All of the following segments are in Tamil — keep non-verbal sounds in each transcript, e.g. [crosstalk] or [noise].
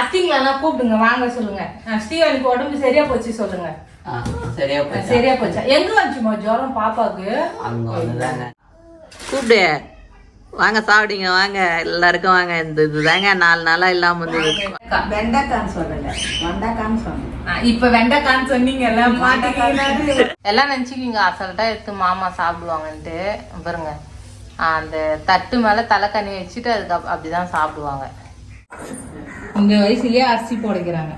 அத்திங்களா கூப்பிடுங்க வாங்க சொல்லுங்க. அஹ் ஸ்ரீவாணிக்கு உடம்பு சரியா போச்சு சொல்லுங்க. சரியா போச்சு? சரியா போச்சா? எங்க வந்துச்சுமா ஜுரம் பாப்பாக்கு அங்க வந்துதாங்க. கூப்பிடு. வாங்க சாப்பிடுங்க வாங்க. எல்லாருக்கும் வாங்க. இந்த இதுதாங்க நாலு நாளா இல்லாம இருந்தது வெண்டைக்கான்னு சொல்லல வெண்டைக்கான்னு சொன்னேன் இப்ப வெண்டைக்கான்னு சொன்னீங்கல்ல எல்லாம் நினைச்சுக்கிங்க அசல்ட்டா எடுத்து மாமா சாப்பிடுவாங்கன்ட்டு. பாருங்க. அந்த தட்டு மேல தலைக்கண்ணி வச்சுட்டு அதுக்கு அப்~ அப்படிதான் சாப்பிடுவாங்க. இந்த வயசுலயே அரிசி போடைக்கிறாங்க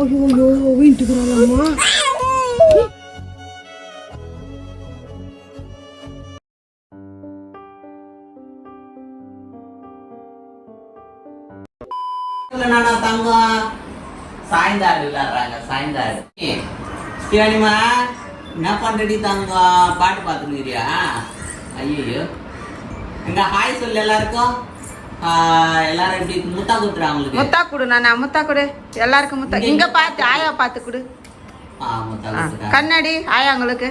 ஐயோ வீட்டுக்குறாங்கம்மா சாய்ந்தாடு விளையாடுறாங்க சாய்ந்தாடு சிவானிமா என்ன பண்றடி தங்கம்? பாட்டு பார்த்துக்கிறியா ஐயோ எங்க ஹாய் சொல்லு எல்லாருக்கும். எல்லாரும் எப்படி முத்தா குத்துறாங்க உங்களுக்கு முத்தா கொடு நான்? முத்தா கொடு. எல்லாருக்கும் முத்தா. இங்க பார்த்து ஆயா பார்த்து கொடு. கண்ணாடி ஆயாங்களுக்கு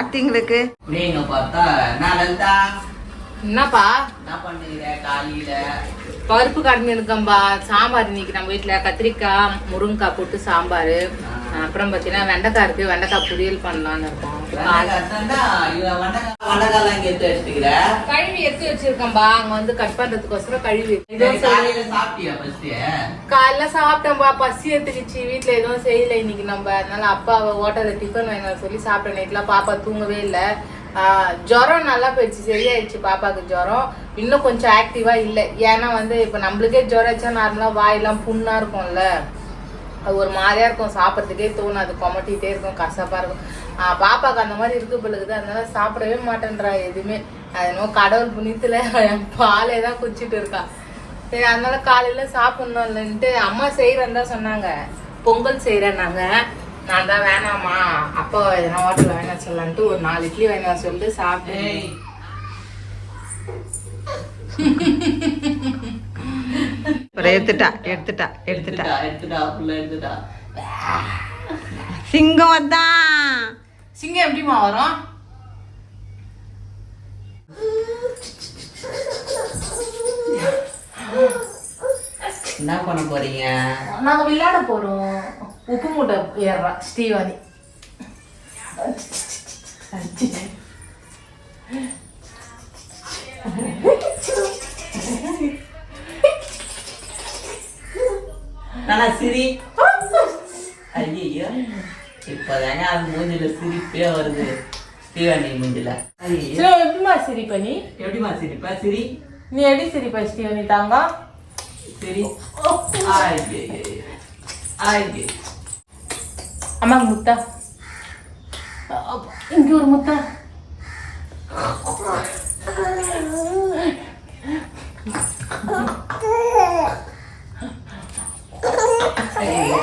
அத்திங்களுக்கு நீங்க பார்த்தா என்ன லலிதா. என்னப்பா? என்ன பண்ணுறீங்க காலையில. பருப்பு கடைஞ்சி இருக்கம்பா. சாம்பார் இன்னைக்கு நம்ம வீட்டுல கத்திரிக்காய் முருங்கைக்காய் போட்டு சாம்பார். அப்புறம் பார்த்தீங்கன்னா வெண்டைக்காய் இருக்கு. வெண்டைக்காய் பொரியல் பண்ணலாம்னு இருக்கோம். கழுவி எடுத்து வச்சிருக்கேன்பா அங்க வந்து கட் பண்றதுக்கோசரம் கழுவி காலைல சாப்பிட்டேன்பா. பசி எடுத்துக்கிச்சு. வீட்டுல எதுவும் செய்யல இன்னைக்கு நம்ம. அதனால அப்பா ஹோட்டல்ல டிஃபன் வாங்கி சொல்லி சாப்பிட்ட நைட்லாம் பாப்பா தூங்கவே இல்லை. ஜுரம் நல்லா போயிடுச்சு சரியாயிடுச்சு பாப்பாக்கு ஜுரம். இன்னும் கொஞ்சம் ஆக்டிவா இல்லை. ஏன்னா வந்து இப்போ நம்மளுக்கே ஜுரம் வச்சா நார்மலாக வாயெல்லாம் புண்ணா இருக்கும்ல. அது ஒரு மாதிரியா இருக்கும். சாப்பிட்றதுக்கே தோணாது. கொமட்டிகிட்டே இருக்கும் கசப்பா இருக்கும். பாப்பாவுக்கு பாப்பாக்கு அந்த மாதிரி இருக்கு பிள்ளைக்குது அதனால சாப்பிடவே மாட்டேன்றா எதுவுமே. அது என்னமோ கடவுள் புண்ணியத்துல [laughs] பாலே தான் குச்சிட்டு இருக்கா. சரி அதனால காலையில சாப்பிடணும் இல்லைன்ட்டு அம்மா செய்யறேன்னு தான் சொன்னாங்க. பொங்கல் செய்கிறேன்னாங்க நான் தான் வேணாமா அப்பா எதனா ஹோட்டலில் வேணாம் சொல்லலான்ட்டு ஒரு நாலு இட்லி வேணாம் சொல்லிட்டு சாப்பிட்டேன் அப்புறம் எடுத்துட்டா எடுத்துட்டா எடுத்துட்டா. எடுத்துட்டா சிங்கம் அதான். சிங்கம் எப்படிமா வரும்? என்ன பண்ண போறீங்க? நாங்க விளையாட போறோம். உப்பு மூட்டை ஏறுறா ஸ்ரீவாணி நானா சிரி ஐயோ இப்பதாங்க அது மூஞ்சில சிரிப்பே வருது ஸ்ரீவாணி மூஞ்சில எப்படிமா சிரி பண்ணி எப்படிமா சிரிப்பா சிரி நீ எப்படி சிரிப்பா ஸ்ரீவாணி தாங்க சிரி ஐயோ ஐயோ அம்மாக்கு முத்தா அப்பா, இங்க ஒரு முத்தா ஐயோ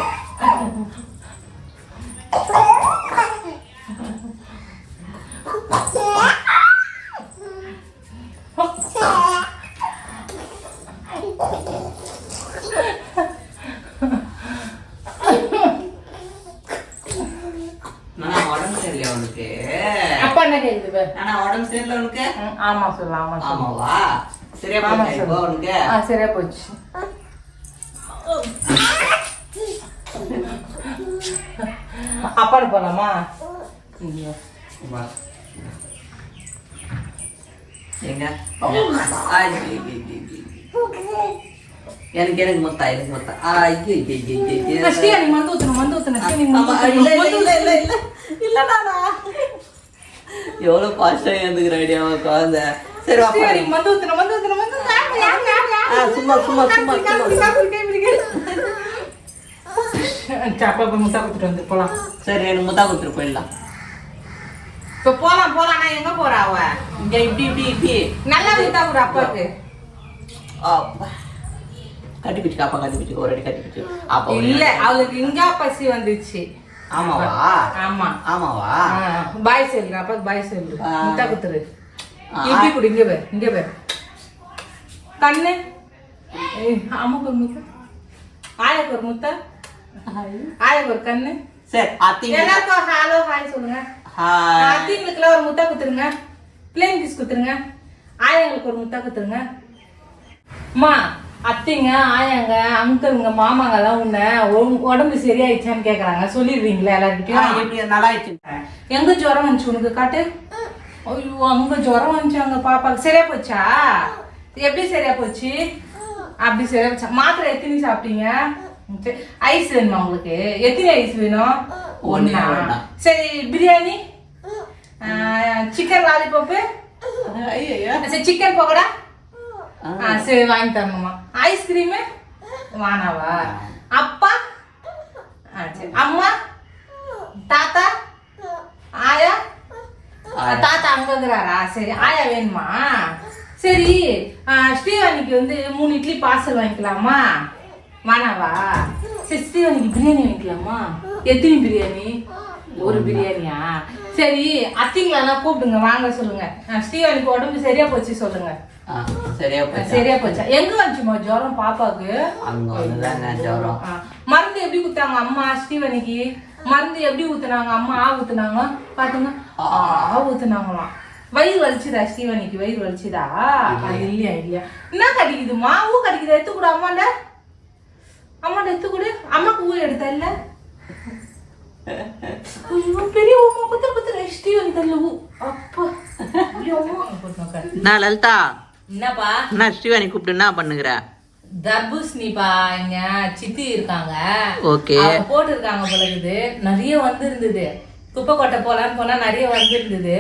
நானா உடம்பு சரியில்லை உனக்கு. அப்பா என்ன கேக்குது பாரு. நானா உடம்பு சரியில்லை உனக்கு? ம், ஆமா சொல்லு ஆமா சொல்லு. ஆமாவா? சரியா ஆமா போச்சா இப்போ சொல்லு. உனக்கு? ஆ சரியா போச்சு. அப்பாடு போலாமா? ஐயோ. வா. எங்க? எனக்கு எனக்கு மொத்தா எனக்கு மொத்தா ஐயோ ஐயோ, ஐயோ, ஐயோ. நான் ஸ்ரீஹரி மந்து ஊத்தணும் மந்து ஊத்தணும் ஸ்ரீஹரி மந்து இல்ல, இல்ல. இல்ல, இல்ல. இல்லடாடா. எவ்வளவு பாஸ்டா எழுந்துக்கிற ஐடியா குழந்தை சரி வா ஸ்ரீஹரி போலாம். மந்து ஊத்தணும் மந்து ஊத்தணும் மந்து? ஆ, சும்மா சும்மா சும்மா சும்மா போய் முத்தா கொடுத்துட்டு வந்து போலாம் சரி எனக்கு முத்தா கொடுத்துட்டு போயிடலாம் இப்ப போலாம் போலாம் நான் எங்க போறா அவ இங்க இப்படி இப்படி இப்படி நல்லா முத்தா கொடு அப்பாவுக்கு அப்பா. கட்டி பிடிச்சு அப்பா கட்டி பிடிச்சு ஒரு அடி கட்டி பிடிச்சு அப்பா ஒரு இல்ல. அவளுக்கு இங்க பசி வந்துச்சு. ஆமாவா? ஆமா. ஆமாவா? பாய் சொல்லு அப்பா பாய் சொல்லு. ஆ. முத்தா குத்துரு. இப்படி கொடு இங்க பேர் இங்க பேர். கண்ணு. ஏய், அம்மா போய் முத்தா ஆயாக்கு ஒரு முத்தா ஆயாக்கு ஒரு கண்ணு. சரி அத்திங்க. எல்லாருக்கும் ஹலோ ஹாய் சொல்லுங்க. ஹாய். அத்திங்களுக்குலாம் ஒரு முத்தா குத்துருங்க. Plane kiss குத்துருங்க. ஆயாங்களுக்கு ஒரு முத்தா குத்துருங்க. அம்மா அத்தைங்க ஆயாங்க அங்கிளுங்க மாமாங்க எல்லாம் உன்னை உன் உடம்பு சரியாயிடுச்சான்னு கேக்குறாங்க. சொல்லிடுவீங்களா எல்லாருக்கிட்டையும் எப்படி நல்லா ஆயிடுச்சு. எங்க ஜுரம் வந்துச்சு உனக்கு? காட்டு. ஐயோ அங்க ஜுரம் வந்துச்சு அங்க பாப்பாக்கு சரியா போச்சா? எப்படி சரியா போச்சு? அப்படி சரியா போச்சா? மாத்திரை எத்தனை சாப்பிட்டீங்க? ஐஸ் வேணுமா உங்களுக்கு? எத்தனை ஐஸ் வேணும்? வேண்டாம். சரி biryani? Chicken lollipop chicken pakoda? சரி வாங்கி தரணுமா ஐஸ்கிரீமு வானாவா? அப்பா? ஆ, சரி. அம்மா? தாத்தா? ஆயா. தாத்தா அங்க இருக்கிறாரா சரி ஆயா வேணுமா? சரி ஸ்ரீவாணிக்கு வந்து மூணு இட்லி பார்சல் வாங்கிக்கலாமா? வானாவா? சரி ஸ்ரீவாணிக்கு பிரியாணி வாங்கிக்கலாமா? எத்தனை பிரியாணி? ஒரு பிரியாணியா? சரி அத்திங்களெல்லாம் கூப்பிடுங்க வாங்க சொல்லுங்க. ஸ்ரீவாணிக்கு உடம்பு சரியா போச்சு சொல்லுங்க. சரியா போச்சு? சரியா போச்சா? எங்க வந்துச்சுமா ஜுரம் பாப்பாக்கு அங்க வந்துதாங்க ஜுரம். ஆ, மருந்து எப்படி குத்தாங்க அம்மா ஸ்ரீவனிக்கு மருந்து எப்படி ஊத்துனாங்க? அம்மா ஆ ஊத்துனாங்க? பாத்துங்க. ஆ ஊத்துனாங்களாம். வயிறு வலிச்சுதா ஸ்ரீவனிக்கு வயிறு வலிச்சுதா? அது இல்லையா. இல்லையா என்ன கடிக்குது மாவு கடிக்குது? எடுத்து கொடு அம்மாண்ட அம்மாண்ட எடுத்து கொடு. அம்மாக்கு ஊ எடுத்தா இல்ல பெரிய உமா குத்து குத்துற ஸ்ரீவனி தள்ள அப்பா. நான் லலிதா. என்னப்பா? நான் ஸ்ரீவாணி கூப்பிட்டு என்ன பண்ணுகிற? தர்பூசணிப்பா இங்க சித்தி இருக்காங்க. ஓகே. போட்டிருக்காங்க போல இருக்குது. நிறைய வந்து இருந்தது குப்பை கொட்டை போலான்னு போனா நிறைய வந்து இருந்தது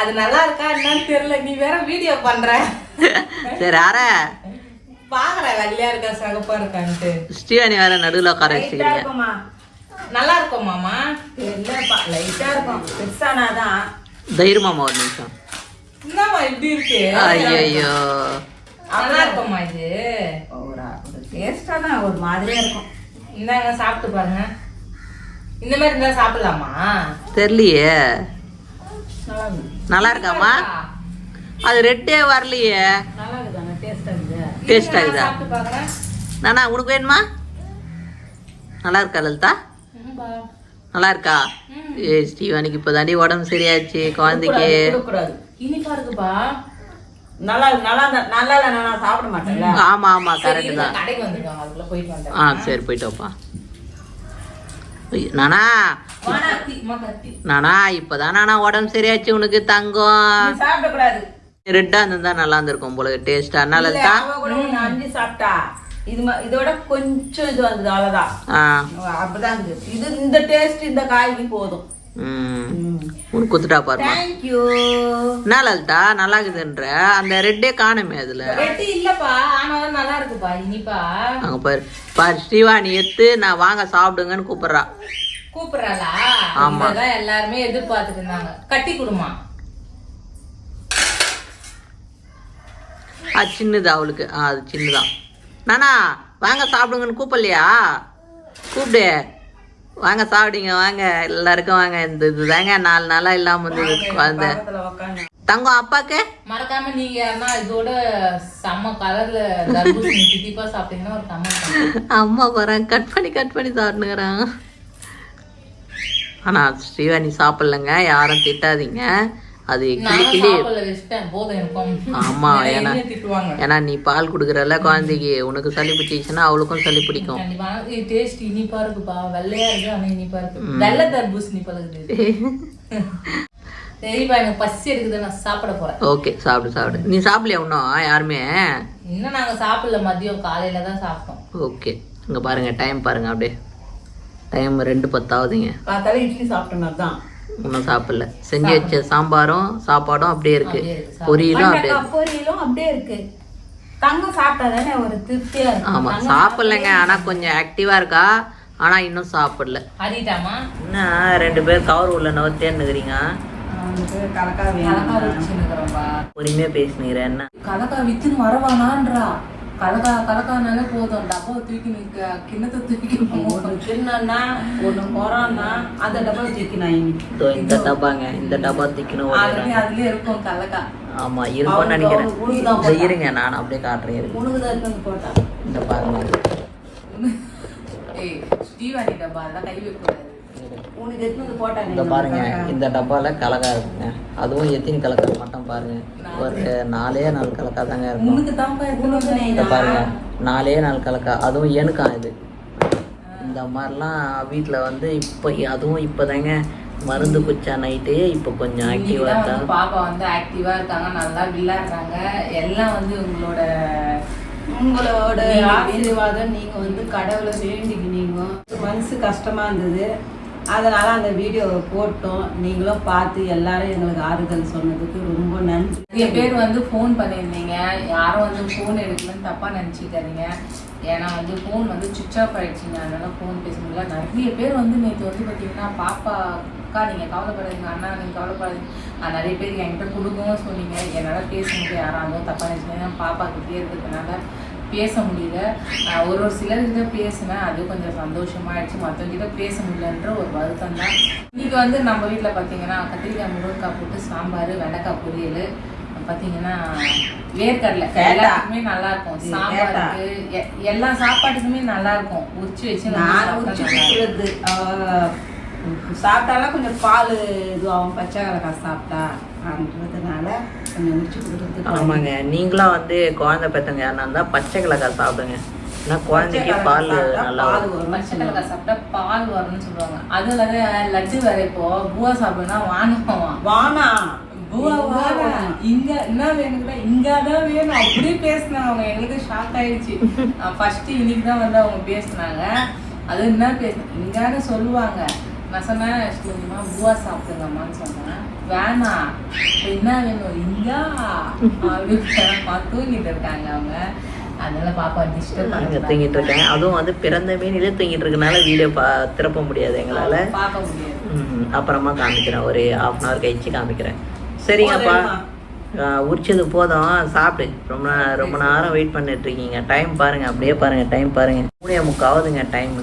அது நல்லா இருக்கா என்னன்னு தெரியல. நீ வேற வீடியோ பண்ற. சரி அற பாக்குற வெள்ளையா இருக்கா சகப்பா இருக்கான்ட்டு. ஸ்ரீவாணி வேற நடுவில் உட்கார வச்சுக்கிறீங்க நல்லா இருக்கும் மாமா இல்லப்பா லைட்டா இருக்கும். பெருசானாதான். தைரியமாமா ஒரு நிமிஷம். என்னம்மா இப்படி இருக்கு? ஐயோ நல்லா இருக்கும்மா இது. ஒரு டேஸ்டா தான் ஒரு மாதிரியா இருக்கும். இந்தாங்க சாப்பிட்டு பாருங்க. இந்த மாதிரி இருந்தா சாப்பிடலாமா? தெரியலையே. நல்லா இருக்காமா அது ரெட்டே வரலையே. டேஸ்டா இருக்குது டேஸ்ட் ஆகுதா நானா உனக்கு வேணுமா? நல்லா இருக்கா லலிதா. நல்லா இருக்கா? ஏ ஸ்ரீவானிக்கு இப்போ தாண்டி உடம்பு சரியாச்சு குழந்தைக்கு. இனிப்பா இருக்குப்பா. நல்லா நல்லா இருந்தா- நல்லா இல்லைன்னா நான் சாப்பிட மாட்டேன்ல. ஆமா ஆமா சரி, கரெக்ட் தான். கடைக்கு வந்துருக்காங்க அதுக்குள்ள போயிட்டு ஆ சரி போயிட்டு வாப்பா. நானா. நானா இப்பதான் நானா உடம்பு சரியாச்சு உனக்கு தங்கம். நீ சாப்பிட கூடாது. ரெட்டா இருந்திருந்தா நல்லா இருந்திருக்கும் போல டேஸ்டா இல்ல, ஒண்ணு அஞ்சு சாப்பிட்டா. இது இதோட கொஞ்சம் இது வந்தது அவ்வளவுதான். ஆ. அப்படிதான் இது இந்த டேஸ்ட் இந்த காய்க்கு போதும். உனக்கு குத்துட்டா பாருமா தேங்க்யூ என்ன லலிதா நல்லா இருக்குதுன்ற. அந்த ரெட்டே காணுமே அதுல. வெட்டி இல்லப்பா. ஆனாலும் நல்லா இருக்குப்பா. இனிப்பா. அங்க பாரு. பாரு ஸ்ரீவாணி எடுத்து நான் வாங்க சாப்பிடுங்கன்னு கூப்பிடுறா. கூப்பிடுறாளா? ஆமா. எல்லாருமே எதிர்பார்த்துட்டு இருந்தாங்க கட்டி கொடுமா. அது சின்னது அவளுக்கு. ஆ அது சின்னதான். நானா வாங்க சாப்பிடுங்கன்னு கூப்பிடலையா? கூப்பிடு. வாங்க சாப்பிடுங்க வாங்க. எல்லாருக்கும் வாங்க. இந்த இதுதாங்க. நாலு நாளா இல்லாம இருந்தது குழந்தை. தங்கம் அப்பாக்கு? மறக்காம நீங்க யாருன்னா இதோட செம்ம கலர்ல தர்பூசணி தித்திப்பா சாப்பிட்டீங்கன்னா ஒரு கமெண்ட் பண்ணுங்க அம்மா போறான் கட் பண்ணி கட் பண்ணி சாப்பிட்டுக்கிறான் ஆனா ஸ்ரீவாணி சாப்பிடலங்க. யாரும் திட்டாதீங்க. அது கிளி ஆமா, ஏன்னா- ஏன்னா நீ பால் குடுக்குறல குழந்தைக்கு உனக்கு சளி பிடிச்சிச்சுன்னா அவளுக்கும் சளி பிடிக்கும். டேஸ்ட் இனிப்பா இருக்குப்பா. வெள்ளையா இருக்கு ஆனா இனிப்பா இருக்கு. வெள்ளை தர்பூசணி பழகுது. [laughs] சரிப்பா எனக்கு பசி எடுக்குது நான் சாப்பிட போறேன். ஓகே சாப்பிடு சாப்பிடு. நீ சாப்பிடலையா இன்னும் யாருமே? இன்னும் நாங்க சாப்பிடல மதியம் காலையில தான் சாப்பிட்டோம். ஓகே. இங்க பாருங்க டைம் பாருங்க அப்படியே. டைம் ரெண்டு பத்தாவதுங்க. இட்லி சாப்பிட்ட தான். இன்னும் சாப்பிடல. செஞ்சு வச்ச சாம்பாரும் சாப்பாடும் அப்படியே இருக்கு. பொரியலும் அப்படியே பொரியலும் அப்படியே இருக்கு. தங்கம் சாப்பிட்டாதானே ஒரு திருப்தியா ஆமா சாப்பிடலங்க. ஆனா கொஞ்சம் ஆக்டிவா இருக்கா? ஆனா இன்னும் சாப்பிடல. அறிட்டாமா என்ன ரெண்டு பேர் கவர் உள்ள நவத்தேன்னுக்கிறீங்க பொறுமையா பேசுனீங்க என்ன? கலக்கா வித்துன்னு வரவானான்றா. கலக்கா கலக்கானாலே போதும் டப்பா தூக்கி நிக்க கிண்ணத்தை தூக்கி ஒன்று சின்னன்னா ஒன்று குறோன்னா அந்த டப்பா தூக்கி நான் இந்த டப்பாங்க இந்த டப்பா திக்கணும் அதுலயே அதுலயே இருக்கும் கலக்கா. ஆமா இருக்கும்னு நினைக்கிறேன். இருங்க நான் அப்படியே காட்டுறேன் இருங்க. உனக்கு தான் இருக்குன்னு போட்டா இந்த பாருங்க. தீவாளி டப்பா அதெல்லாம் கை வைக்கக்கூடாது உனக்கு எடுத்து வந்து போட்டாங்க இந்த பாருங்க இந்த டப்பால கலக்கா இருக்குங்க. அதுவும் எத்தனை கலக்கா மட்டும் பாருங்க. ஒரு நாலே நாலு கலக்கா தாங்க இருக்கும். இந்த. பாருங்க நாலே நாலு கலக்கா. அதுவும் எனக்கா இது. இந்த மாதிரிலாம் வீட்டில் வந்து இப்போ அதுவும் இப்போதாங்க மருந்து குச்சா நைட்டு இப்போ கொஞ்சம் ஆக்டிவாக இன்னைக்குதான் இருக்கா வந்து பாப்பா வந்து ஆக்டிவா இருக்காங்க நல்லா விளையாடுறாங்க எல்லாம் வந்து உங்களோட உங்களோட நீங்க ஆசீர்வாதம் நீங்க வந்து கடவுளை வேண்டிக்கினீங்க. மனசு கஷ்டமா இருந்தது. அதனால் அந்த வீடியோவை போட்டோம். நீங்களும் பார்த்து எல்லாரும் எங்களுக்கு ஆறுதல் சொன்னதுக்கு ரொம்ப நன்றி. நிறைய பேர் வந்து ஃபோன் பண்ணியிருந்தீங்க. யாரும் வந்து ஃபோன் எடுக்கலன்னு தப்பாக நினச்சிக்காதீங்க. ஏன்னா வந்து ஃபோன் வந்து சுவிச் ஆஃப் ஆயிடுச்சுங்க. அதனால ஃபோன் பேச முடியல நிறைய பேர் வந்து நேற்று வந்து பார்த்தீங்கன்னா பாப்பா அக்கா நீங்கள் கவலைப்படாதீங்க. அண்ணா நீங்கள் கவலைப்படாதீங்க. நிறைய பேர் என்கிட்ட கொடுக்கவும் சொன்னீங்க. என்னால் பேச முடியும் யாரும் அதுவும் தப்பாக நினச்சிங்க பாப்பாக்கிட்டே இருக்கிறதுனால பேச முடியல ஒரு ஒரு சிலர்கிட்ட பேசினேன் அது கொஞ்சம் சந்தோஷமாயிடுச்சு. மற்றவங்கிட்ட பேச முடியலன்ற ஒரு வருத்தம் தான் இன்னைக்கு வந்து நம்ம வீட்டில் பார்த்தீங்கன்னா கத்திரிக்காய் முருங்கைக்காய் போட்டு சாம்பார் வெண்டைக்காய் பொரியல் பார்த்தீங்கன்னா வேர்க்கடலை. எல்லாத்துக்குமே நல்லா இருக்கும் சாம்பாருக்கு எல்லா சாப்பாட்டுக்குமே நல்லா இருக்கும் உரிச்சு வச்சு நான் சாப்பிட்டா சாப்பிட்டாலாம் கொஞ்சம் பால் இதுவாகும். பச்சை கொஞ்சம் உச்சி கொடுக்குறது ஆமாங்க. நீங்களாம் வந்து குழந்தை பெற்றவங்க யாருன்னா இருந்தால் பச்சை கலக்காய் சாப்பிடுங்க. ஏன்னா குழந்தைக்கு பால் நல்லா. பச்சை கலக்காய் சாப்பிட்டா பால் வரும்னு சொல்லுவாங்க. அது இல்லாத லட்டு வேற இப்போ. பூவா சாப்பிடுனா வாங்குவான் வானா? பூவா இங்க என்ன வேணுங்களா இங்க தான் வேணும். அப்படியே பேசினாங்க அவங்க எங்களுக்கு ஷாக் ஆயிடுச்சு. ஃபர்ஸ்ட் இன்னைக்கு தான் வந்து அவங்க பேசினாங்க. அது என்ன பேசின இங்கன்னு சொல்லுவாங்க. சொன்னேன் கொஞ்சமா பூவா சாப்பிடுங்கம்மான்னு சொன்னேன். வேணாம் என்ன வேணும்? இங்க அப்படி தூங்கிட்டு இருக்காங்க அவங்க. அதனால பாப்பா டிஸ்டர்ப் அங்கே தூங்கிட்டு இருக்கேன். அதுவும் வந்து பிறந்த மீனிலே தூங்கிட்டு இருக்கனால வீடியோ பா திறப்ப முடியாது எங்களால். பார்க்க முடியாது. ம், அப்புறமா காமிக்கிறேன். ஒரு அன் ஹவர் கழிச்சு காமிக்கிறேன். சரிங்கப்பா. உரிச்சது போதும். சாப்பிடு. ரொம்ப ரொம்ப நேரம் வெயிட் பண்ணிட்டு இருக்கீங்க. டைம் பாருங்க. அப்படியே பாருங்க. டைம் பாருங்க. மூணே முக்காவதுங்க டைம்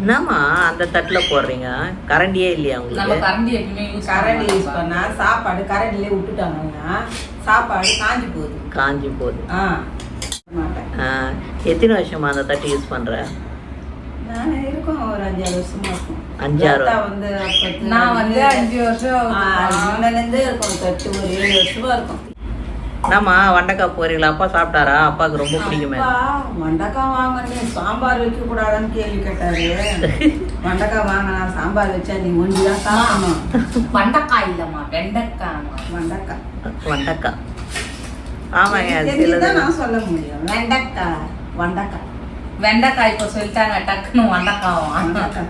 என்னம்மா அந்த தட்டில் போடுறீங்க? கரண்டியே இல்லையா நம்ம உங்களுக்கு கரண்டி எப்பயுமே யூஸ் கரண்டி யூஸ் பண்ணா சாப்பாடு கரண்டிலே விட்டுட்டாங்கன்னா சாப்பாடு காஞ்சி போகுது. காஞ்சி போகுது. ஆ எத்தனை வருஷமா அந்த தட்டு யூஸ் பண்ற? நான் இருக்கோம் ஒரு அஞ்சாறு வருஷமா இருக்கும். அஞ்சாறு வந்து நான் வந்து அஞ்சு வருஷம். முன்னலேருந்தே இருக்கும் தட்டு ஒரு ஏழு வருஷமா இருக்கும். என்னம்மா வண்டக்காய் போறீங்களா அப்பா சாப்பிட்டாரா? அப்பாவுக்கு ரொம்ப பிடிக்குமே. வெண்டைக்காய் வாங்கன்னு சாம்பார் வைக்க கூடாதான்னு கேள்வி கேட்டாரு. வெண்டைக்காய் வாங்கினா சாம்பார் வச்சா நீ ஒண்டிதான் சாப்பிடணும் வெண்டைக்காய் இல்லம்மா வெண்டைக்காய்மா வெண்டைக்காய். வண்டக்காய். ஆமாங்க நான் சொல்ல முடியும். வெண்டைக்காய் வெண்டைக்காய். வெண்டைக்காய் இப்போ சொல்லிட்டாங்க டக்குன்னு வெண்டைக்காய்.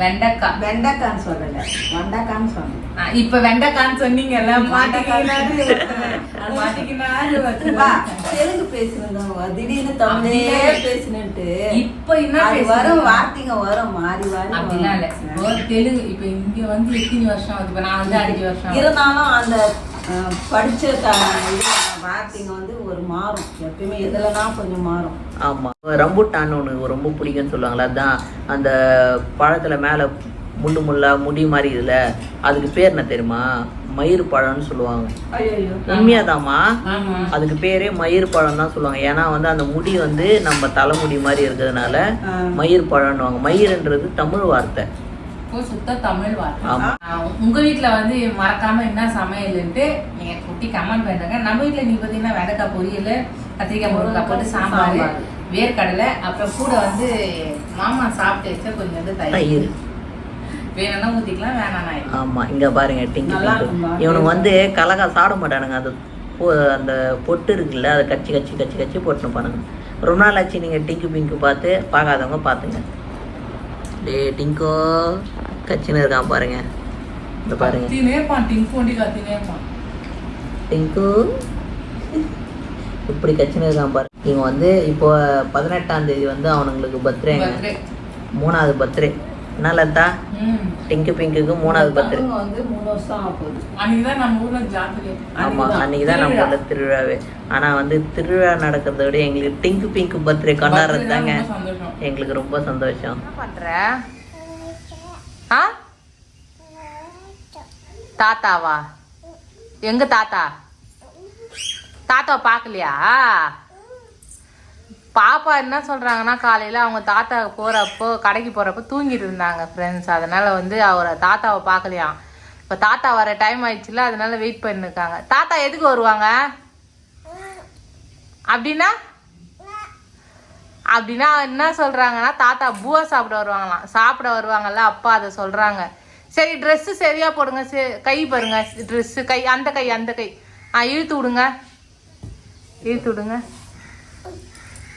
வெண்டைக்காய் வெண்டைக்கான்னு சொல்லல. வெண்டைக்கான்னு சொன்னேன். இப்ப வெண்டைக்கான்னு சொன்னீங்கல்ல தெலுங்கு பேசுனதவங்க திடீர்னு தமிழே பேசினுட்டு இப்ப என்ன? வரும் வார்த்தைங்க வரும் மாறி மாறி அப்படிலாம் இல்ல. தெலுங்கு இப்ப இங்க வந்து எத்தனை வருஷம் இப்ப நான் வந்து அஞ்சு வருஷம். இருந்தாலும் அந்த படிச்ச த- வார்த்தைங்க வந்து ஒரு மாறும். எப்பயுமே எதுலனா கொஞ்சம் மாறும். ஆமா. ரம்புட்டான் ஒன்று ரொம்ப பிடிக்கும்னு சொல்லுவாங்களா அதான் அந்த பழத்துல மேல முள்ளு முள்ளா முடி மாதிரி இதுல அதுக்கு பேர் என்ன தெரியுமா? மயிர் பழம்னு சொல்லுவாங்க. உண்மையாதாம்மா? அதுக்கு பேரே மயிர் பழம் தான் சொல்லுவாங்க. ஏன்னா வந்து அந்த முடி வந்து நம்ம தலைமுடி மாதிரி இருக்கிறதுனால மயிர் பழம்னுவாங்க மயிர்ன்றது தமிழ் வார்த்தை. இப்போ சுத்த தமிழ் வார்த்தை. உங்க வீட்ல வந்து மறக்காம என்ன சமையல்ன்ட்டு நீங்க குட்டி கமெண்ட் பண்ணுங்க. நம்ம வீட்ல நீ பாத்தீங்கன்னா வெண்டைக்காய் பொரியல் கத்திரிக்காய் முருங்கைக்காய் போட்டு சாம்பார். வேர்க்கடலை அப்புறம் கூட வந்து மாமா சாப்பிட்டு வச்ச கொஞ்சம் வந்து தயிர். வேணும்னா ஊத்திக்கலாம் இல்லை. ஆமா இங்க பாருங்க டிங்கி. இவனுக்கு வந்து கலகா சாப்பிட மாட்டானுங்க. அந்த பொ- அந்த பொட்டு இருக்குல்ல அதை கச்சி கச்சி கச்சி கச்சி போட்டுன்னு பானுங்க ரொம்ப நாள் ஆச்சு நீங்க டிங்கு பிங்கு பார்த்து பார்க்காதவங்க பார்த்துங்க. டே டிங்கோ. கச்சின்னு இருக்கான் பாருங்க. இந்த பாருங்க. டிங்கு இப்படி கச்சின்னு இருக்கான் பாரு. இவங்க வந்து இப்போ பதினெட்டாம் தேதி வந்து அவனுங்களுக்கு பர்த்டேங்க. Birthday. மூணாவது பர்த்டே. என்ன லதா ம். டிங்கு பிங்குக்கு மூணாவது பர்த்டே போகுது அன்னைக்குதான் நம்ம ஊர்ல ஜாத்திரை ஆமா அன்னைக்கு தான் நம்ம ஊர்ல திருவிழாவே. ஆனா வந்து திருவிழா நடக்கிறத விட எங்களுக்கு டிங்கு பிங்க் பர்த்டே கொண்டாடுறது தாங்க. எங்களுக்கு ரொம்ப சந்தோஷம். பண்ற? ஆ? தாத்தாவா? எங்க தாத்தா? தாத்தாவை பார்க்கலையா? பாப்பா என்ன சொல்கிறாங்கன்னா காலையில் அவங்க தாத்தா போகிறப்போ கடைக்கு போகிறப்போ தூங்கிட்டு இருந்தாங்க ஃப்ரெண்ட்ஸ் அதனால் வந்து அவரை தாத்தாவை பார்க்கலையாம் இப்போ தாத்தா வர டைம் ஆயிடுச்சுல அதனால வெயிட் பண்ணிருக்காங்க. தாத்தா எதுக்கு வருவாங்க? அப்படின்னா அப்படின்னா என்ன சொல்கிறாங்கன்னா தாத்தா பூவா சாப்பிட வருவாங்களாம். சாப்பிட வருவாங்கல்ல அப்பா அதை சொல்கிறாங்க சரி ட்ரெஸ்ஸு சரியாக போடுங்க சே கை பாருங்க ட்ரெஸ்ஸு கை அந்த கை அந்த கை. ஆ இழுத்து விடுங்க. இழுத்து விடுங்க.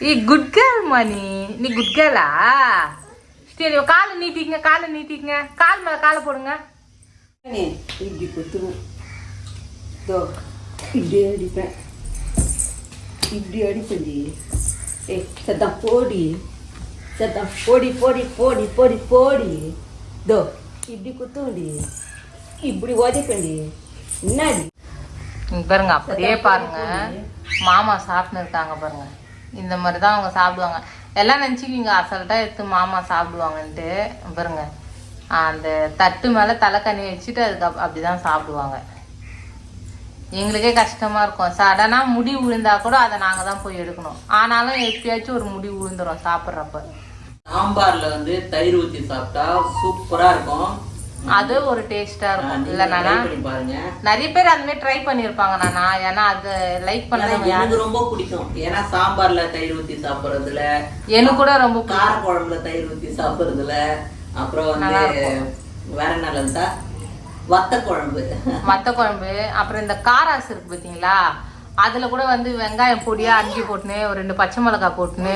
ஏ குட் கேர்ள் மணி நீ குட் கேர்ளா சரி காலை நீட்டிங்க காலை நீட்டிங்க கால் மேலே காலை போடுங்க இப்படி குத்துவேன் தோ இப்படி அடிப்பேன் இப்படி அடிப்பேன்டி ஏய் சத்தம் போடி சத்தம் போடி போடி போடி போடி போடி தோ இப்படி குத்துவேன்டி இப்படி உதைப்பேன்டி என்னடி பாருங்க அப்படியே பாருங்க மாமா சாப்பிட்டு இருக்காங்க பாருங்க இந்த மாதிரி தான் அவங்க சாப்பிடுவாங்க. எல்லாம் நினச்சிக்கிங்க அசல்ட்டாக எடுத்து மாமா சாப்பிடுவாங்கன்ட்டு. பாருங்க. அந்த தட்டு மேலே தலைக்கண்ணி வச்சுட்டு அதுக்கு அப் அப்படிதான் சாப்பிடுவாங்க. எங்களுக்கே கஷ்டமாக இருக்கும். சடனாக முடி விழுந்தா கூட அதை நாங்கள் தான் போய் எடுக்கணும். ஆனாலும் எப்பயாச்சும் ஒரு முடி விழுந்துடும் சாப்பிட்றப்ப. சாம்பாரில் வந்து தயிர் ஊற்றி சாப்பிட்டா சூப்பராக இருக்கும். அது ஒரு டேஸ்டா இருக்கும். இல்லை நானா? நிறைய பேர் அந்த மாதிரி ட்ரை பண்ணியிருப்பாங்க நானா. ஏன்னா அது லைக் பண்ணாங்க எனக்கு ரொம்ப பிடிக்கும். ஏன்னா சாம்பார்ல தயிர் ஊத்தி சாப்பிடுறதுல எனக்கு கூட ரொம்ப. கார குழம்புல தயிர் ஊத்தி சாப்பிடுறதுல அப்புறம் வந்து வேற என்ன இருந்தா வத்த குழம்பு. மத்த குழம்பு அப்புறம் இந்த காராஸ் இருக்கு பார்த்தீங்களா அதில் கூட வந்து வெங்காயம் பொடியாக அரிஞ்சு போட்டுன்னு ஒரு ரெண்டு பச்சை மிளகாய் போட்டுன்னு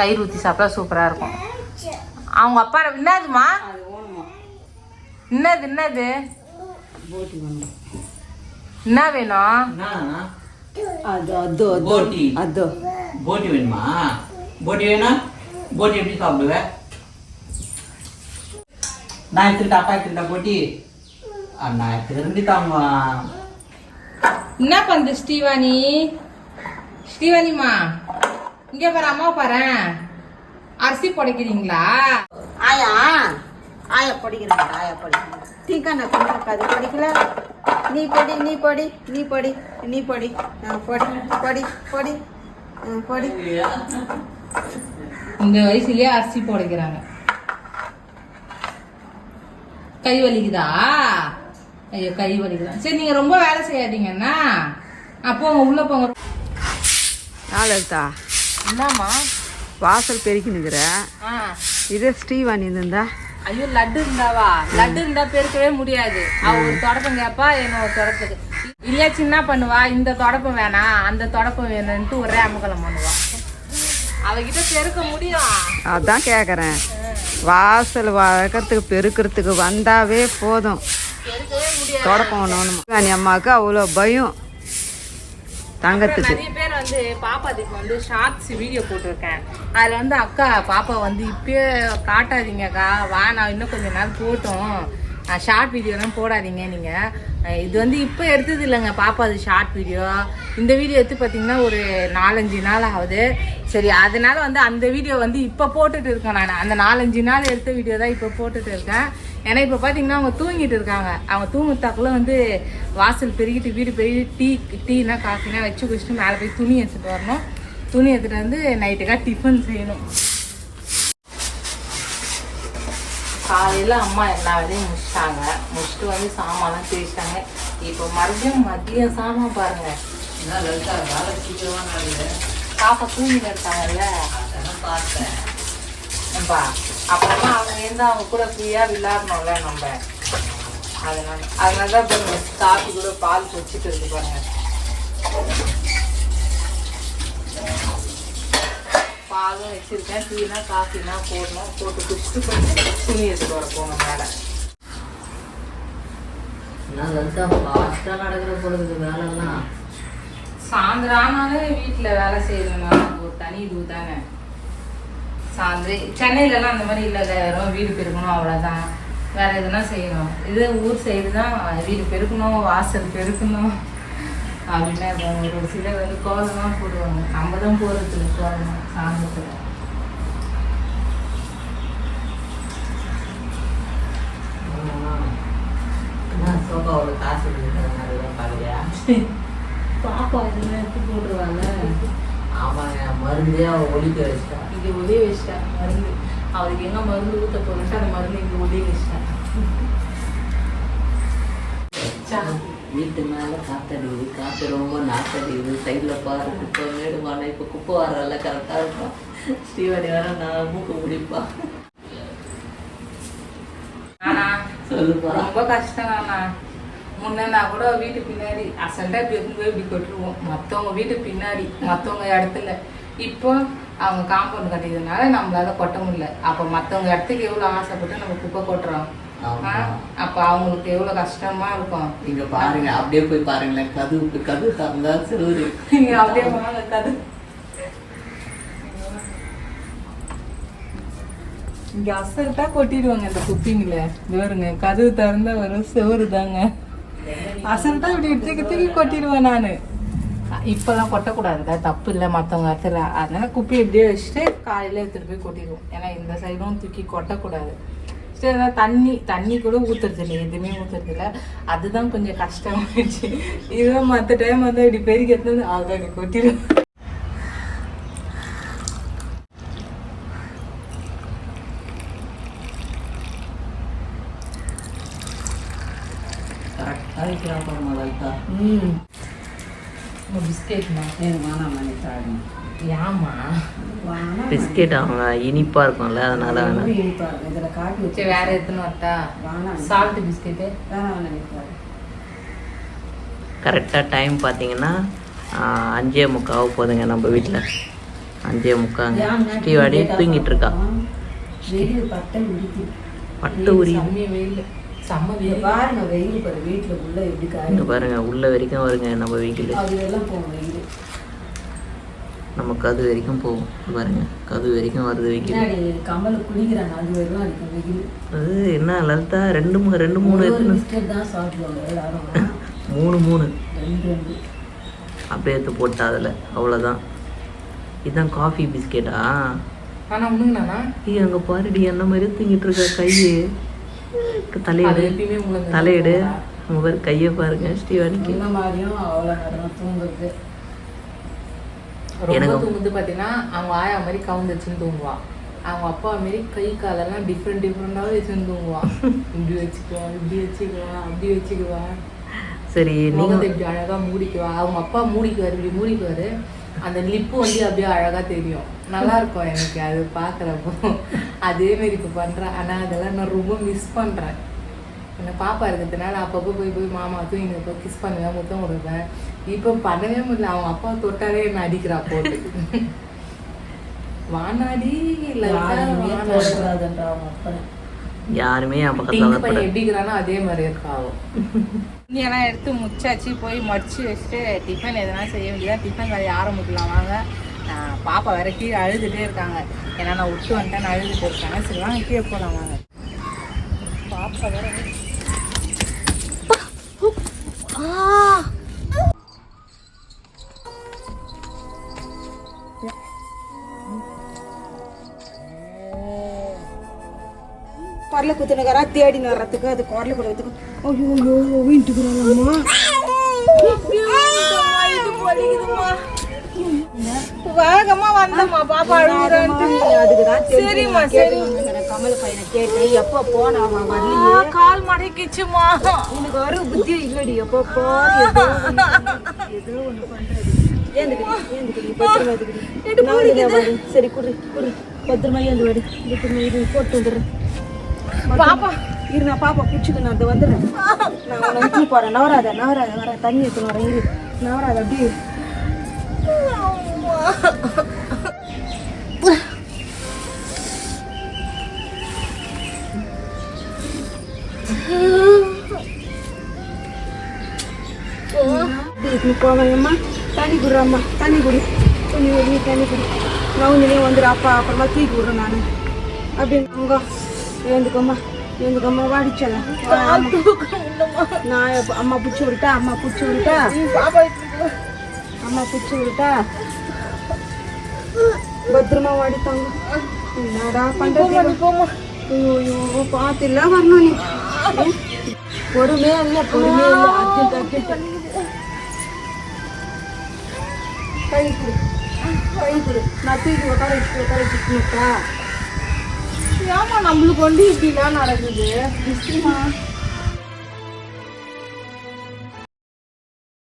தயிர் ஊற்றி சாப்பிட்டா சூப்பராக இருக்கும். அவங்க அப்பா என்னதுமா என்னது என்னது? என்ன வேணும்? என்ன? அது அதோ போட்டி. அதோ. போட்டி வேணுமா? போட்டி வேணும்? போட்டி எப்படி சாப்பிடுவேன் நான் எடுத்துக்கிட்டா அப்பா எடுத்துக்கிட்டா போட்டி நான் எடுத்துக்கிட்டாங்க என்ன பண்ணுது ஸ்ரீவாணி? ஸ்ரீவாணிமா இங்கே பாரு அம்மா பாரு. அரிசி புடைக்கிறீங்களா? ஆயா படிக்கிறேன் ஆயா படிக்கிறேன் டீக்கா நான் கொஞ்சம் அது படிக்கல? நீ படி நீ படி நீ படி நீ படி. படி படி படி. படி. இந்த வயசுலயே அரிசி புடைக்கிறாங்க கை வலிக்குதா? ஐயோ கை வலிக்குதா? சரி நீங்க ரொம்ப வேலை செய்யாதீங்கன்னா அப்போ உள்ள போங்க. நாளா என்னம்மா வாசல் ஆ. இதே ஸ்ரீவாணி இருந்தா ஐயோ லட்டு இருந்தாவா? லட்டு இருந்தா பெருக்கவே முடியாது. அவ ஒரு தொடப்பம் கேப்பா என்ன ஒரு தொடப்பத்துக்கு. இல்லையா சின்ன பண்ணுவா இந்த தொடப்பம் வேணாம் அந்த தொடப்பம் வேணும்ட்டு ஒரே அமகலம் பண்ணுவா. அவகிட்ட பெருக்க முடியும்? அதான் கேட்குறேன் வாசல் வளர்க்கறதுக்கு பெருக்கிறதுக்கு வந்தாவே போதும். தொடப்பம் ஒன்று ஸ்ரீவாணி அம்மாவுக்கு அவ்வளோ பயம். தங்கத்துக்கு. வந்து பாப்பாத்துக்கு வந்து ஷார்ட்ஸ் வீடியோ போட்டிருக்கேன். அதில் வந்து அக்கா பாப்பா வந்து இப்பயே காட்டாதீங்கக்கா வா நான் இன்னும் கொஞ்ச நாள் போட்டோம் ஷார்ட் வீடியோலாம் போடாதீங்க நீங்கள் இது வந்து இப்போ எடுத்தது இல்லைங்க பாப்பா அது ஷார்ட் வீடியோ இந்த வீடியோ எடுத்து பார்த்தீங்கன்னா ஒரு நாலஞ்சு நாள் ஆகுது. சரி அதனால வந்து அந்த வீடியோ வந்து இப்போ போட்டுட்டு இருக்கேன் நான். அந்த நாலஞ்சு நாள் எடுத்த வீடியோ தான் இப்போ போட்டுட்டு இருக்கேன். ஏன்னா இப்போ பார்த்தீங்கன்னா அவங்க தூங்கிட்டு இருக்காங்க. அவங்க தூங்குறதாக்குள்ள வந்து வாசல் பெருகிட்டு வீடு பெருகி டீ டீனா காஃபினா வச்சு குடிச்சிட்டு மேலே போய் துணி எடுத்துட்டு வரணும். துணி எடுத்துட்டு வந்து நைட்டுக்கா டிஃபன் செய்யணும். காலையில் அம்மா எல்லா வேலையும் முடிச்சிட்டாங்க. முடிச்சுட்டு வந்து சாமான்லாம் தேய்ச்சிட்டாங்க. இப்போ மறுபடியும் மதியம் சாமான் பாருங்க. என்ன லலிதா வேலை சீக்கிரமா நடக்குது. பாப்பா தூங்கிட்டு இருக்காங்கல்ல. அதான் பார்த்தேன். அப்புறமா அவங்க இருந்து அவங்க கூட ஃப்ரீயாக விளையாடணும்ல நம்ம. அதனால அதனால தான் பாருங்க காஃபி கூட பால் வச்சுட்டு இருக்கு பாருங்க. பாலும் வச்சிருக்கேன். டீனா காஃபினா போடணும் போட்டு குடிச்சிட்டு கொஞ்சம் துணி எடுத்துட்டு வர போகணும் மேலே. ஃபாஸ்ட்டாக நடக்கிற பொழுது வேலைலாம்? சாயந்தரம் ஆனாலே வீட்டில் வேலை செய்யணும்னா ஒரு தனி இது தானே சாயந்தரம் சென்னையிலலாம் அந்த மாதிரி இல்லை வெறும் வீடு பெருக்கணும் அவ்வளோதான் வேற எதுனா செய்யணும். இது ஊர் சைடு தான் வீடு பெருக்கணும் வாசல் பெருக்கணும். அப்படின்னா இருப்பாங்க. ஒரு சிலர் வந்து கோலம்லாம் போடுவாங்க. நம்ம தான் போகிறதுக்கு கோலம். சாயந்தரத்தில் என்ன சோஃபாவோட காசு பாப்பா எடுத்து போட்டுருவாங்க. ஆமாங்க மருந்தே அவ ஒழிக்க வச்சிட்டா. இங்க ஒளி வச்சிட்டேன் மருந்து. அவருக்கு எங்க மருந்து ஊத்த போறேன்ட்டு அந்த மருந்து இங்க ஒளி வச்சிட்டேன் சா. வீட்டு மேல காத்தடிக்குது காத்து ரொம்ப நாத்தடிக்குது. சைடுல பாரு குப்பை மேடு இப்ப குப்பை வரல கரெக்டா இருக்கும் ஸ்ரீவாணி வர நான் மூக்கு முடிப்பா. சொல்லுப்பா. ரொம்ப கஷ்டம் முன்ன கூட வீட்டு பின்னாடி அசல்ட்டா இப்படி போய் இப்படி கொட்டுருவோம் மத்தவங்க வீட்டு பின்னாடி மத்தவங்க இடத்துல. இப்போ அவங்க காம்பவுண்ட் கட்டியதுனால நம்மளால கொட்ட முடியல. அப்ப மத்தவங்க இடத்துக்கு எவ்வளவு ஆசைப்பட்டு நம்ம குப்பை கொட்டுறோம்? அப்ப அவங்களுக்கு எவ்வளவு கஷ்டமா இருக்கும்? இங்க பாருங்க அப்படியே போய் பாருங்களேன். கதவு கதவு திறந்தா செவுரு நீங்க அப்படியே வாங்க கதை. இங்க அசல்ட்டா கொட்டிடுவாங்க இந்த குப்பிங்கள. வேறுங்க கதவு திறந்தா வரும் செவரு தாங்க அசல்ட்டா இப்படி தூக்கி தூக்கி கொட்டிடுவேன் நான். இப்பெல்லாம் கொட்டக்கூடாதுக்கா தப்பு இல்லை மற்றவங்க இடத்துல. அதனால குப்பி இப்படியே வச்சுட்டு காலையில் எடுத்துகிட்டு போய் கொட்டிடுவோம். ஏன்னா இந்த சைடும் தூக்கி கொட்டக்கூடாது. சரி அதான் தண்ணி தண்ணி கூட ஊற்றுறது இல்லை எதுவுமே ஊற்றுறது இல்லை அதுதான் கொஞ்சம் கஷ்டமாயிடுச்சு. இதுதான் மற்ற டைம் வந்து இப்படி பெருக்கி எடுத்து அதான் இப்படி கொட்டிடுவோம். பாருமா லைட்டா ம் பிஸ்கெட்மா எனக்கு வேணாம் மணி தாழ்மா ஏமா வேணாம் பிஸ்கெட் அவங்க இனிப்பா இருக்கும்ல அதனால வேணாம் ரொம்ப இனிப்பா இருக்கும் இதில் காட்டி வச்சு சரி வேற எத்தனை வரட்டா வேணாம் சால்ட் பிஸ்கெட்டு வேணாம் வேணாம் நினைக்காது கரெக்டாக டைம் பார்த்தீங்கன்னா ஆஹ், அஞ்சே முக்காவு போதுங்க நம்ம வீட்டில் அஞ்சே முக்காங்க ஸ்ரீவாடி தூங்கிட்டு இருக்கா வெயில் பட்டை பட்டு உரி செம்ம வெயில் செம்ம வெயில் பாருங்க வெயில் பாரு வீட்டுல உள்ள எப்படி இங்கே காயுது பாருங்க உள்ள வரைக்கும் வருங்க நம்ம போகும் வெயில். நம்ம கது வரைக்கும் போகும் பாருங்க கது வரைக்கும் வருது வெயில் கமல குடிக்கிறாங்க அது வரைக்கும் அடிக்கும் வெயில். அது என்ன லலிதா ரெண்டு மூணு ரெண்டு மூணு பிஸ்கட் தான் சாப்பிடுவாங்க எல்லாரும். மூணு மூணு. ரெண்டு ரெண்டு. அப்படியே எடுத்து போட்டா அதில் அவ்வளோதான் இதுதான் காஃபி பிஸ்கெட்டா ஆனா முன்னுங்கண்ணா ஐயோ அங்கே பாருடி என்ன மாதிரி தூங்கிட்டு இருக்க கையை. தலையிடு. தலையிடு. பேர் கையை பாருங்க ஸ்ரீவாணிக்கு இந்த மாதிரியும் அவ்வளோ நேரம் தூங்குறது. ரொம்ப எனக்கு- தூங்குது பாத்தீங்கன்னா அவங்க ஆயா மாதிரி கவுந்துச்சுன்னு தூங்குவா. அவங்க அப்பா மாரி கை காலெல்லாம் டிஃப்ரெண்ட் டிஃப்ரெண்டாவே வச்சுன்னு தூங்குவான் இப்படி வச்சுக்குவான் இப்படி வச்சுக்குவான் அப்படி வச்சுக்குவான் சரி நீங்க இப்படி அழகா மூடிக்குவா. அவங்க அப்பா மூடிக்குவாரு இப்படி மூடிக்குவாரு. அந்த லிப்பு வந்து அப்படியே அழகா தெரியும். நல்லா இருக்கும் எனக்கு அது பாக்குறப்போ அதே மாதிரி இப்ப பண்றேன். ஆனா அதெல்லாம் நான் ரொம்ப மிஸ் பண்றேன். என்ன பாப்பா இருக்கிறதுனால அப்பப்போ போய் போய் மாமா தூங்கி போய் கிஸ் பண்ணுவேன் முத்தம் கொடுப்பேன். இப்போ பண்ணவே முடியல. அவங்க அப்பா தொட்டாலே என்ன அடிக்கிறா போட்டு. வானாடி அப்பனை யாருமே பையன் எப்படி இருக்கிறானோ அதே மாதிரி இருக்காவும் இங்கெல்லாம் எடுத்து முச்சாச்சு போய் மடிச்சு வச்சுட்டு டிஃபன் எதனா செய்ய வேண்டியதா? டிஃபன் வேலையை ஆரம்பிக்கலாம் வாங்க. பாப்பா வேற கீழே அழுதுட்டே இருக்காங்க ஏன்னா நான் விட்டு வந்துட்டேன் அழுதுட்டு இருக்காங்க சரி வாங்க கீழே போகலாம் வாங்க பாப்பா வேற குரலை குத்துனுக்கிறா தேடின்னு வர்றதுக்கு அது குரலை கொடுக்கறதுக்கு ஐயோ ஐயோ வீட்டுக்குறாங்கம்மா வேகமா வந்தம்மா பாப்பா அதுக்குதான் சரிம்மா, சரி. கமல் பையனை கேட்டு எப்போ போனாமா அவன் வரலையே கால் மடக்கிச்சுமா உனக்கு வர புத்தி இல்லடி எப்போ போற ஏதோ ஒண்ணு- ஏதோ ஒண்ணு பண்றது ஏந்துக்கடி ஏந்துக்கடி பத்திரமா ஏந்துக்கடி சரி குடு குடு பத்திரமா ஏந்து வாடி பத்திரமா இது போட்டு வந்துடுறேன் பாப்பா. இரு நான் பாப்பா பிடிச்சிக்கு நான் அதை வந்துடுறேன் நான் உன்னை போகிறேன் நவராத நவராத வரேன் தண்ணி எடுத்துன்னு வரேன். இரு. நவராத அப்படியே இதுக்கு போவேம்மா தண்ணி குடுறம்மா தண்ணி குடி. தண்ணி குடி தண்ணி குடி. நவுந்தினே வந்துடு அப்பா அப்புறமா தூக்கி விடுறேன் நான். அப்படின்னு அங்க ஏந்துக்கம்மா ஏந்துக்கம்மா வாடிச்சல. நான் அம்மா பிடிச்சி விட்டா அம்மா பிடிச்சி விட்டா அம்மா பிடிச்சி விட்டா பத்திரமா வாடித்தாங்க என்னடா பண்றது போமா ஐயோ ஐயோ பார்த்துல வரணும் நீ? பொறுமையா இல்லை பொறுமையா இல்லை. அர்ஜென்ட் அர்ஜென்ட் கை கொடு. கை கொடு. நான் தூக்கி உட்கார வச்சுட்டு உட்கார வச்சுட்டுக்கா ஏமா நம்மளுக்கு வந்து இப்படிலாம் நடக்குது?